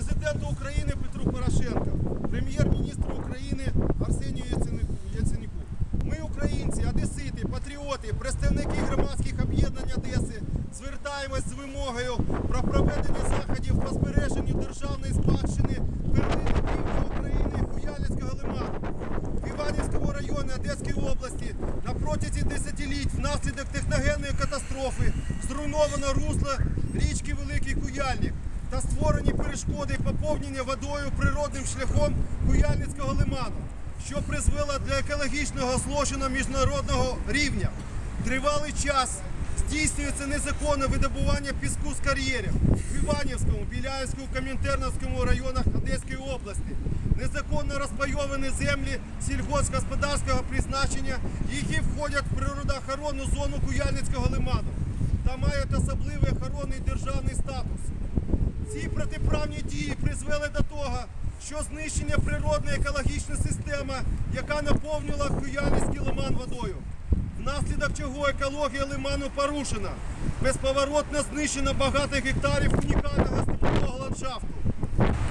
президенту України Петру Порошенку, прем'єр-міністру України Арсенію Яценюку. Ми, українці, одесити, патріоти, представники громадських об'єднань Одеси, звертаємось з вимогою про проведення заходів по збереженню державної спадщини півдня України Куяльницького лиману. В Іванівському районі Одеської області на протязі десятиліть внаслідок техногенної катастрофи зруйновано русло річки Великий Куяльник та створені перешкоди поповнення водою природним шляхом Куяльницького лиману, що призвело до екологічного злочину міжнародного рівня. Тривалий час здійснюється незаконне видобування піску з кар'єрів в Іванівському, Біляївському, Комінтерновському районах Одеської області. Незаконно розпайовані землі сільгоспгосподарського призначення, які входять в природоохоронну зону Куяльницького лиману та мають особливий охоронний державний статус. Ці протиправні дії призвели до того, що знищення природної екологічної системи, яка наповнювала Куяльницький лиман водою, внаслідок чого екологія лиману порушена, безповоротно знищено багато гектарів унікального степового ландшафту.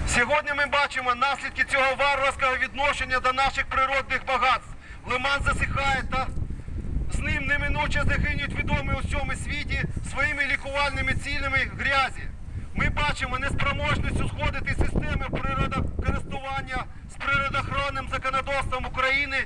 Сьогодні ми бачимо наслідки цього варварського відношення до наших природних багатств. Лиман засихає та з ним неминуче загинуть відомі у всьому світі своїми лікувальними цілями грязі. Ми бачимо неспроможність узгодити системи природокористування з природоохоронним законодавством України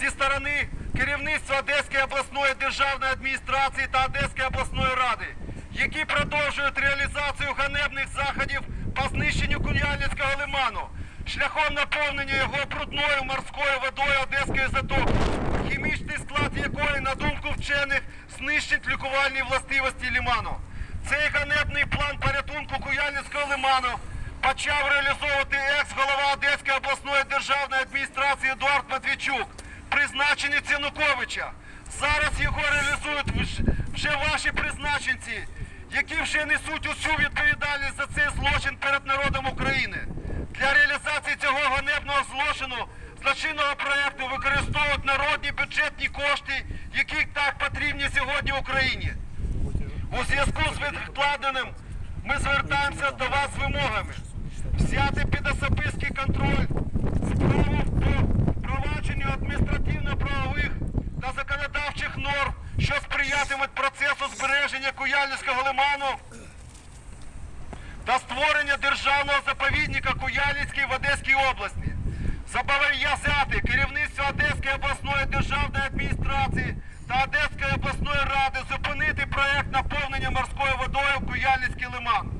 зі сторони керівництва Одеської обласної державної адміністрації та Одеської обласної ради, які продовжують реалізацію ганебних заходів по знищенню Куяльницького лиману шляхом наповнення його брудною морською водою Одеської затоки, хімічний склад якої, на думку вчених, знищить лікувальні властивості лиману. Цей ганебний план порятунку Куяльницького лиману почав реалізовувати екс-голова Одеської обласної державної адміністрації Едуард Матвійчук, призначені Цянуковича. Зараз його реалізують вже ваші призначенці, які вже несуть усю відповідальність за цей злочин перед народом України. Для реалізації цього ганебного злочину злочинного проєкту використовують народні бюджетні кошти, які так потрібні сьогодні Україні. У зв'язку з відкладеним ми звертаємося до вас з вимогами взяти під особистий контроль справу по впровадженню адміністративно-правових та законодавчих норм, що сприятимуть процесу збереження Куяльницького лиману та створення державного заповідника Куяльницький в Одеській області. Зобов'язати керівництво Одеської обласної державної адміністрації та Одеської обласної ради зупинити проект наповнення морською водою Куяльницький лиман,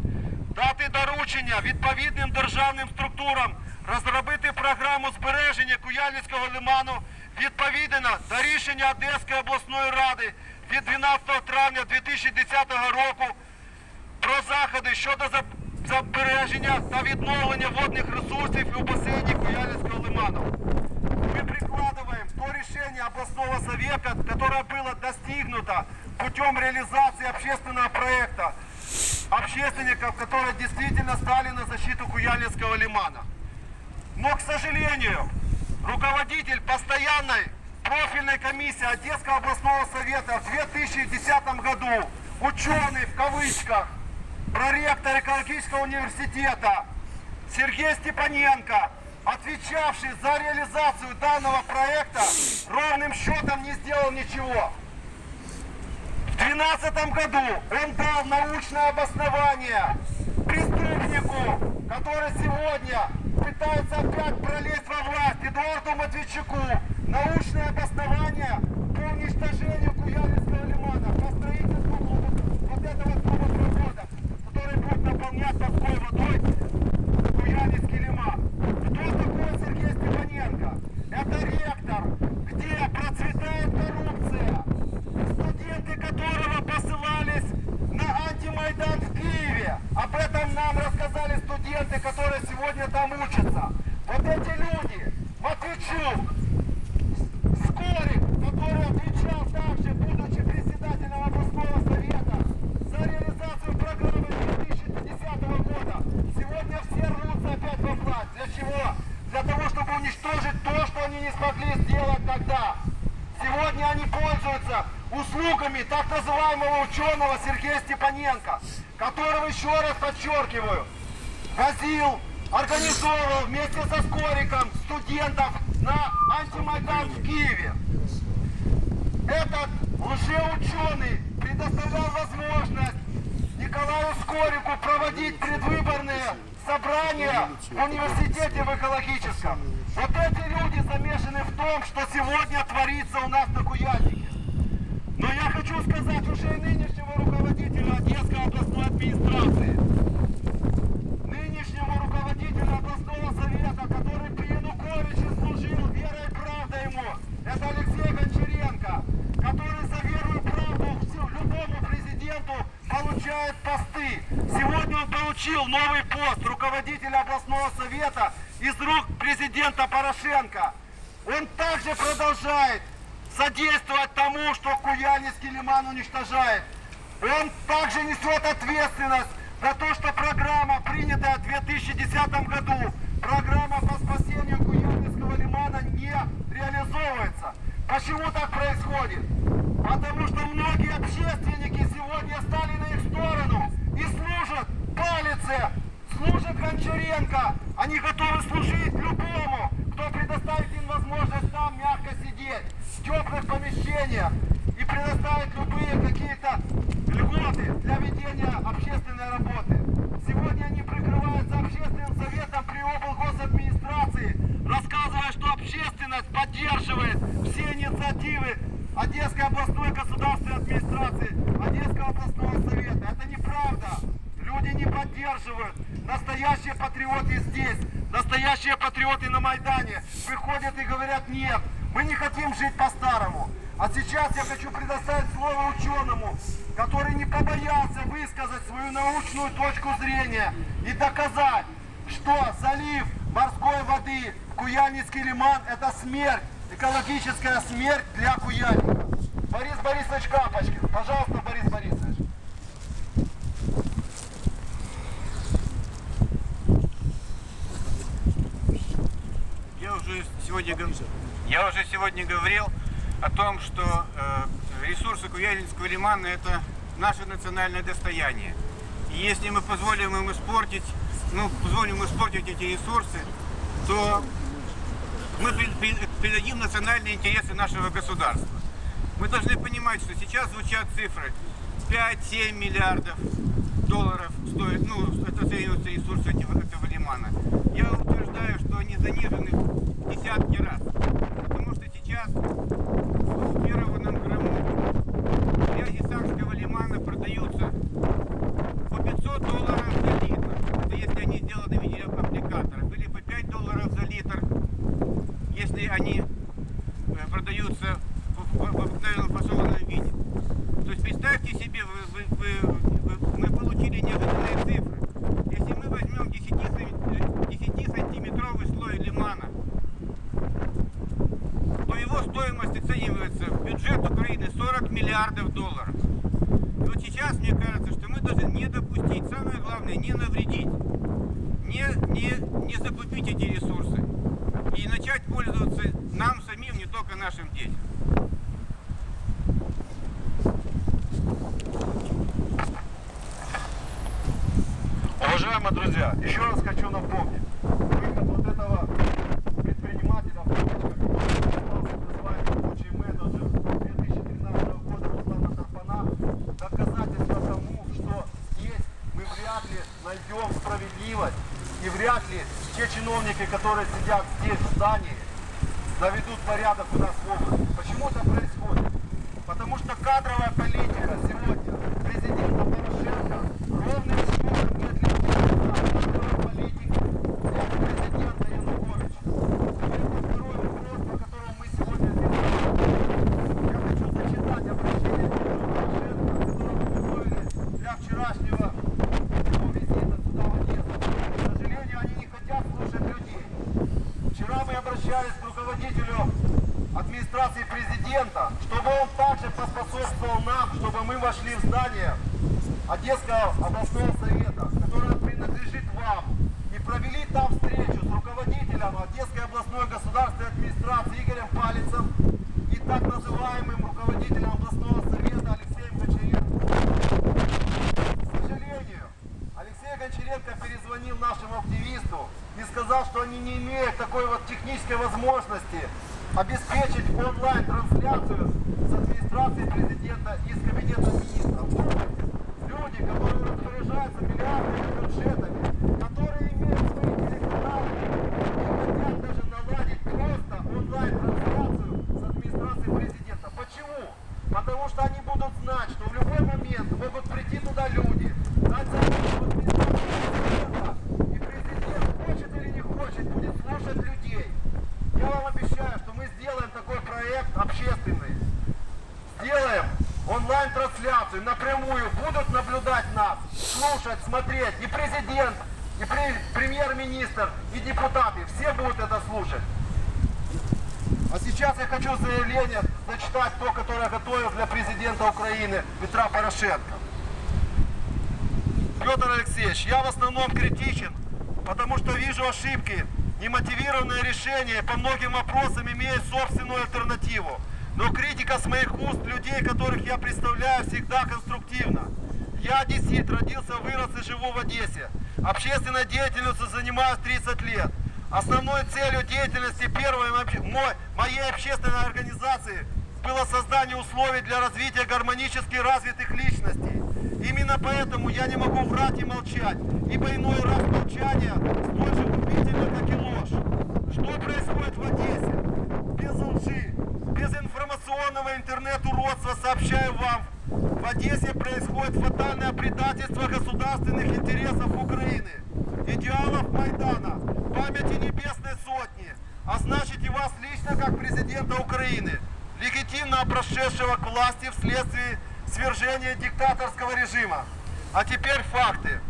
дати доручення відповідним державним структурам розробити програму збереження Куяльницького лиману відповідно до рішення Одеської обласної ради від 12 травня 2010 року про заходи щодо заб- збереження та відновлення водних ресурсів у басейні Куяльницкого лиману. Прикладываем то решение областного совета, которое было достигнуто путем реализации общественного проекта общественников, которые действительно стали на защиту Куяльницкого лимана. Но, к сожалению, руководитель постоянной профильной комиссии Одесского областного совета в 2010 году, ученый в кавычках, проректор экологического университета Сергей Степаненко, отвечавший за реализацию данного проекта, ровным счетом не сделал ничего. В 2012 году он дал научное обоснование преступнику, который сегодня пытается опять пролезть во власть, Эдуарду Матвейчуку, научное обоснование по уничтожению Куяльницкого лимана, по строительству вот, вот этого трубопровода, который будет наполнять морской водой Куяльницкий лиман. Кто такой Сергей Степаненко? Это ректор, где процветает коррупция, студенты которого посылались на антимайдан в Киеве. Об этом нам рассказали студенты, которые сегодня там учатся. Вот эти люди, Матвейчук, Скорик, который отвечал также, будучи председателем областного совета, за реализацию программы 2010 года. Сегодня все рвутся опять во власть. Для чего? Для того, чтобы уничтожить то, что они не смогли сделать тогда. Сегодня они пользуются услугами так называемого ученого Сергея Степаненко, которого, еще раз подчеркиваю, возил, организовывал вместе со Скориком студентов на антимайдан в Киеве. Этот лжеученый предоставлял возможность Николаю Скорику проводить предвыборные собрания в университете в экологическом. Вот эти люди замешаны в том, что сегодня творится у нас на Куяльнике. Хочу сказать уже и нынешнему руководителю Одесской областной администрации, нынешнему руководителю областного совета, который при Януковиче служил верой и правдой ему, это Алексей Гончаренко, который за веру и правду любому президенту получает посты. Сегодня он получил новый пост руководителя областного совета из рук президента Порошенко. Он также продолжает содействовать тому, что Куяльницкий лиман уничтожает. Он также несет ответственность за то, что программа, принятая в 2010 году, программа по спасению Куяльницкого лимана не реализовывается. Почему так происходит? Потому что многие общественники сегодня стали на их сторону и служат палице, служат Гончаренко. Они готовы служить любому, кто предоставит им возможность там мягко сидеть, в теплых помещениях предоставить любые какие-то льготы для ведения общественной работы. Сегодня они прикрываются общественным советом при облгосадминистрации, рассказывая, что общественность поддерживает все инициативы Одесской областной государственной администрации, Одесского областного совета. Это неправда. Люди не поддерживают. Настоящие патриоты здесь, настоящие патриоты на Майдане выходят и говорят нет, мы не хотим жить по-старому. А сейчас я хочу предоставить слово ученому, который не побоялся высказать свою научную точку зрения и доказать, что залив морской воды в Куяльницкий лиман – это смерть, экологическая смерть для Куяльника. Борис Борисович Капочкин. Пожалуйста, Борис Борисович. Я уже сегодня, я уже сегодня говорил о том, что э, ресурсы Куяльнинского лимана это наше национальное достояние. И если мы позволим им испортить, ну, позволим им испортить эти ресурсы, то мы передадим национальные интересы нашего государства. Мы должны понимать, что сейчас звучат цифры 5-7 миллиардов долларов стоит, ну, это оцениваются ресурсы этого, этого лимана. Я утверждаю, что они занижены в десятки раз. Потому что сейчас в первом Крыму грязи Сакского лимана продаются по 500 долларов за литр. Это если они сделаны в виде аппликаторов. Или по 5 долларов за литр, если они э, продаются в, в- в обыкновенном фасованном виде. То есть представьте себе, вы, вы- вы- вы- мы получили неожиданные цифры. Если мы возьмем 10, сантим- 10 сантиметровый слой лимана, то его стоимость оценивается в бюджет Украины 40 миллиардов долларов. И вот сейчас мне кажется, что мы должны не допустить, самое главное, не навредить, не, не, не загубить эти ресурсы и начать пользоваться нам самим, не только нашим детям. Уважаемые друзья, еще раз хочу напомнить, выход вот этого предпринимателя, в кавычках, который называется рабочий менеджер 2013 года Руслана Тарпана, доказательство тому, что здесь мы вряд ли найдем справедливость и вряд ли те чиновники, которые сидят здесь в здании, наведут порядок у нас в области. Почему это происходит? Потому что кадровая политика сегодня президента Порошенко ровным счетом не отличается от кадровой политики президента Януковича. Это второй вопрос, по которому мы сегодня здесь говорим. Я хочу зачитать обращение Петра Порошенко, которое мы готовили для вчерашнего его визита сюда в Одессу. К сожалению, они не хотят слушать людей. Вчера мы обращались к руководителю администрации президента, чтобы он также поспособствовал нам, чтобы мы вошли в здание Одесского областного совета, которое принадлежит вам, и провели там встречу с руководителем Одесской областной государственной администрации Игорем Палицем и так называемым руководителем областного совета Алексеем Нашим адресу и сказал, что они не имеют такой вот технической возможности обеспечить онлайн-трансляцию с администрации президента и с кабинета министров. Люди, которые распоряжаются миллиардными бюджетами, которые имеют свои телеканалы, не хотят даже наладить просто онлайн-трансляцию с администрации президента. Почему? Потому что они будут знать, что в любой момент могут прийти туда люди, дать заявку в администрацию президента, и президент, хочет или не хочет, будет слушать людей. Я вам обещаю, что мы сделаем такой проект общественный. Сделаем онлайн-трансляцию напрямую. Будут наблюдать нас, слушать, смотреть. И президент, и пре- премьер-министр, и депутаты. Все будут это слушать. А сейчас я хочу заявление зачитать то, которое готовил для президента Украины Петра Порошенко. Петр Алексеевич, я в основном критичен, потому что вижу ошибки, немотивированное решение по многим вопросам имеет собственную альтернативу. Но критика с моих уст людей, которых я представляю, всегда конструктивна. Я одессит, родился, вырос и живу в Одессе. Общественной деятельностью занимаюсь 30 лет. Основной целью деятельности первой мо- мо- моей общественной организации было создание условий для развития гармонически развитых личностей. Именно поэтому я не могу врать и молчать, ибо иной раз молчание столь же губительно, как и ложь. Что происходит в Одессе? Без лжи, информационного интернет-уродства сообщаю вам, в Одессе происходит фатальное предательство государственных интересов Украины, идеалов Майдана, памяти Небесной Сотни, а значит и вас лично как президента Украины, легитимно прошедшего к власти вследствие свержения диктаторского режима. А теперь факты.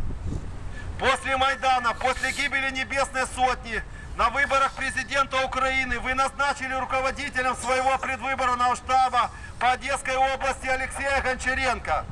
После Майдана, после гибели Небесной Сотни, на выборах президента Украины вы назначили руководителем своего предвыборного штаба по Одесской области Алексея Гончаренко.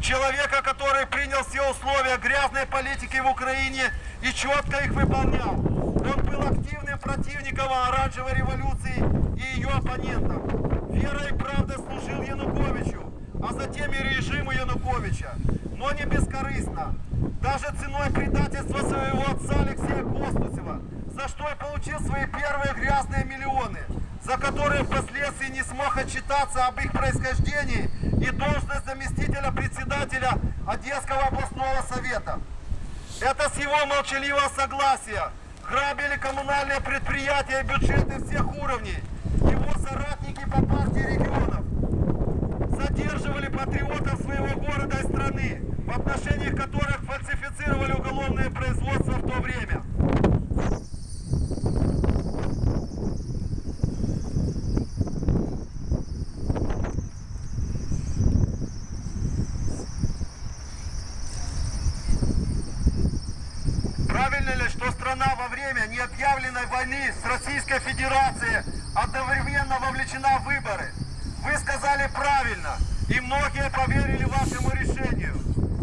Человека, который принял все условия грязной политики в Украине и четко их выполнял. Он был активным противником оранжевой революции и ее оппонентом. Верой и правдой служил Януковичу, а затем и режиму Януковича. Но не бескорыстно. Даже ценой предательства своего отца Алексея Костусева, за что и получил свои первые грязные миллионы, за которые впоследствии не смог отчитаться об их происхождении и должность заместителя председателя Одесского областного совета. Это с его молчаливого согласия грабили коммунальные предприятия и бюджеты всех уровней. Его соратники по партии регионов задерживали патриотов своего города и страны, в отношении которых фальсифицировали уголовное производство в то время. Правильно ли, что страна во время необъявленной войны с Российской Федерацией одновременно вовлечена в выборы? Вы сказали правильно, и многие поверили вашему решению,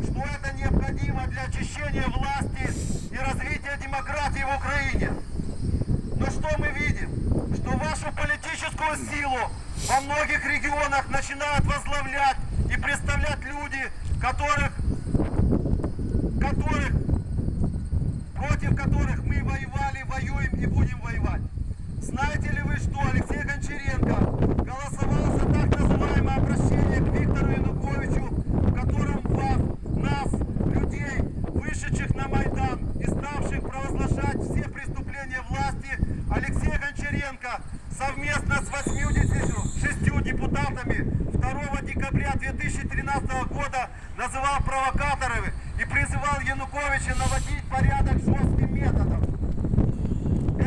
что это необходимо для очищения власти и развития демократии в Украине. Но что мы видим? Что вашу политическую силу во многих регионах начинают возглавлять и представлять люди, которых, которых против которых мы воевали, воюем и будем воевать. Знаете ли вы, что Алексей Гончаренко голосовал за так называемое обращение к Виктору Януковичу, в котором вас, нас, людей, вышедших на Майдан и ставших провозглашать все преступления власти, Алексей Гончаренко совместно с 86 депутатами 2 декабря 2013 года называл провокаторами и призывал Януковича наводить порядок жестким методом.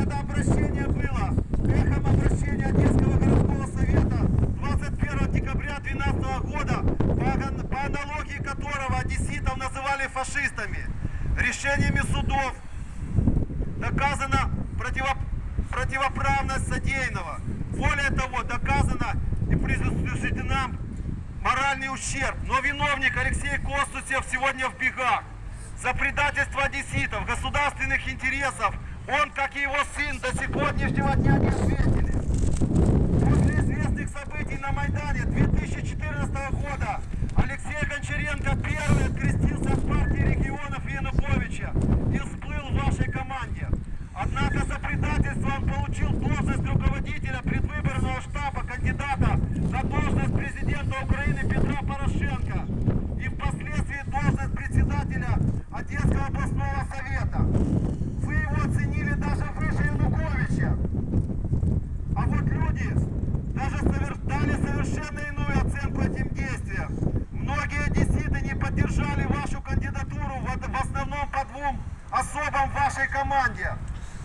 Это обращение было эхом обращения Одесского городского совета 21 декабря 2012 года, по, по аналогии которого одесситов называли фашистами. Решениями судов доказана противо- противоправность содеянного. Более того, доказано и присуждена моральный ущерб. Но виновник Алексей Костусев сегодня в бегах. За предательство одесситов, государственных интересов, он, как и его сын, до сегодняшнего дня не ответили. После известных событий на Майдане 2014 года Алексей Гончаренко первый открестился от партии регионов Януковича и всплыл в вашей команде. Однако за предательство он получил должность руководителя предвыборного штаба кандидата на должность президента Украины Петра Порошенко и впоследствии должность председателя Одесского областного совета. Команде.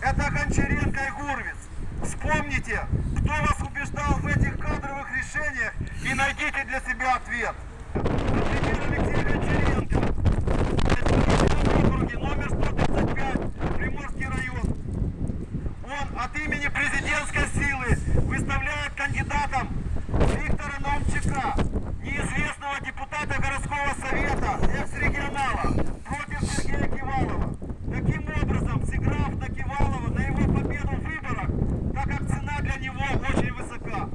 Это Гончаренко и Гурвиц. Вспомните, кто вас убеждал в этих кадровых решениях и найдите для себя ответ. Например, Алексей Гончаренко. в избирательном округе номер 135, Приморский район. Он от имени президентской силы выставляет кандидатом Виктора Наумчака, неизвестного депутата городского совета, экс-регионала, против Сергея Кивалова. Таким образом, сыграв на Кивалова на его победу в выборах, так как цена для него очень высока.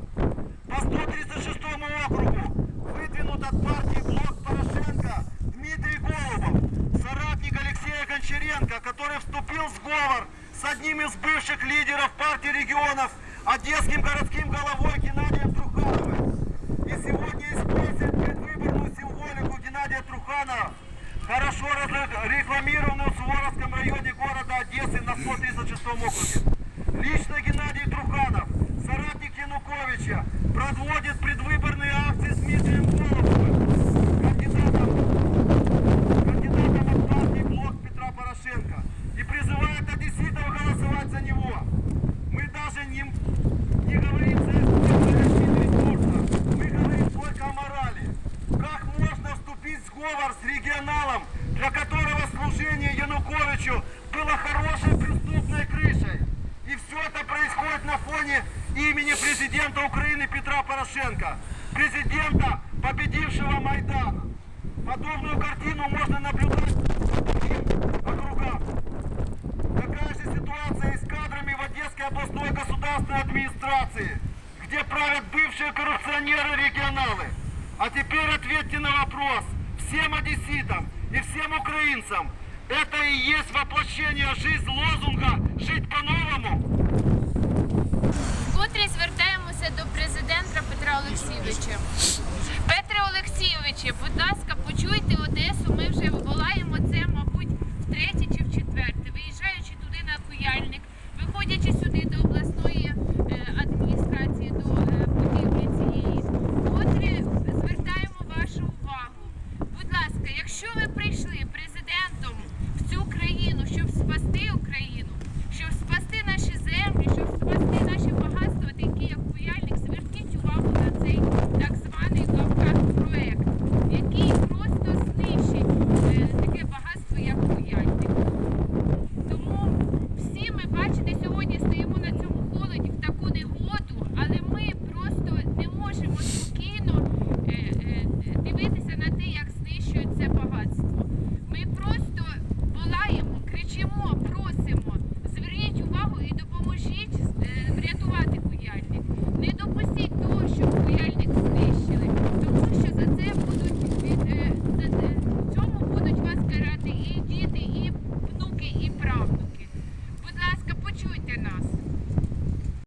По 136 округу выдвинут от партии Блок Порошенко Дмитрий Голубов, соратник Алексея Гончаренко, который вступил в сговор с одним из бывших лидеров партии регионов, одесским городским головой Геннадием Трухановым. И сегодня использует предвыборную символику Геннадия Труханова, хорошо рекламированную в Суворовском районе города Одессы на 136 округе. Лично Геннадий Труханов, соратник Януковича, проводит предвыборные акции с Дмитрием Голубовым, кандидатом, кандидатом от партии Блок Петра Порошенко, и призывает одесситов голосовать за него. Мы даже не, не говорим за экономические ресурсы, мы говорим только о морали. Как можно вступить в сговор с регионалом, для которого служение Януковичу было хорошей преступной крышей? И все это происходит на фоне имени президента Украины Петра Порошенко, президента, победившего Майдан. Подобную картину можно наблюдать других округах. Такая же ситуация и с кадрами в Одесской областной государственной администрации, где правят бывшие коррупционеры-регионалы. А теперь ответьте на вопрос всем одесситам и всем украинцам. Это и есть воплощение жизнь лозунга «Жить по-новому» Олексійовичем.